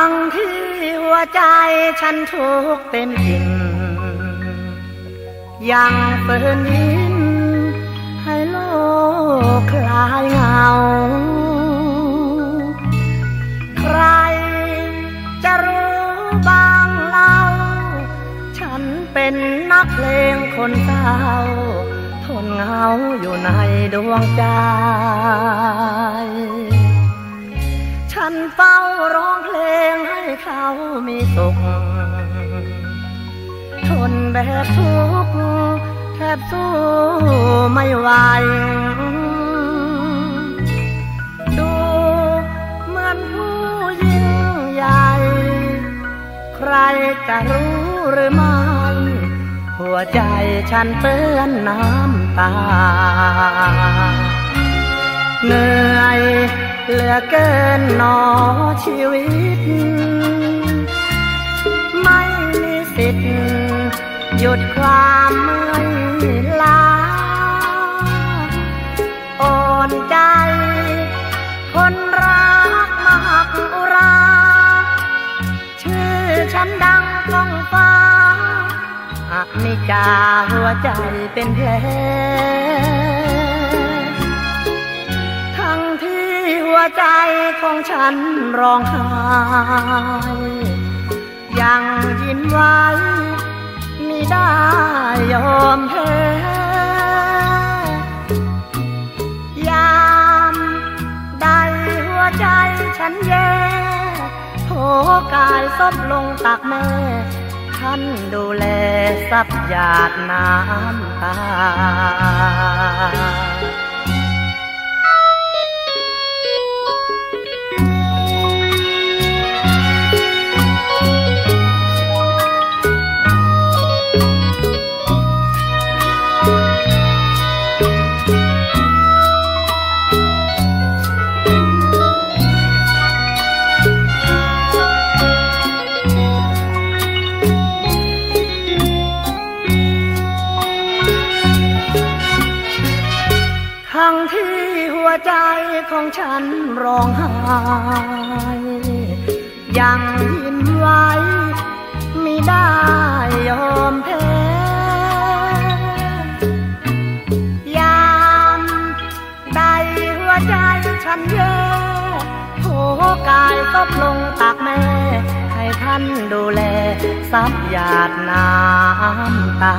ทั้งที่หัวใจฉันทุกเต็มอิ่มยังเปินยิ้มให้โลกคลายเหงา ใครจะรู้บ้างเล่า ฉันเป็นนักเพลงคนเศร้าทนเหงาอยู่ในดวงใจ มีสุข ทนแบบทุกข์แทบสู้ไม่ไหวดูเหมือนผู้ยิ่งใหญ่ ใครจะรู้หรือไม่ หัวใจฉันเปื้อนน้ำตา เหนื่อยเหลือเกินหนอชีวิต มีสิทธิ์หยุดความเมื่อยล้าอ่อนใจ คนรักมหักอุรา ชื่อฉันดังก้องฟ้าอักนิจาหัวใจเป็นแผลทั้งที่หัวใจของฉันร้องไห้ ยังยินไว้มิได้ยอมแพ้ยามใดหัวใจฉันแย่โผกายซบลงตักแม่ ท่านดูแลซับหยาดน้ำตา ทั้งที่หัวใจของฉันร้องไห้ยังยินไว้ไมิได้ยอมแพ้ยามใดหัวใจฉันแย่โผกายตบลงตักแม่ ให้ท่านดูแลซับหยาดน้ำตา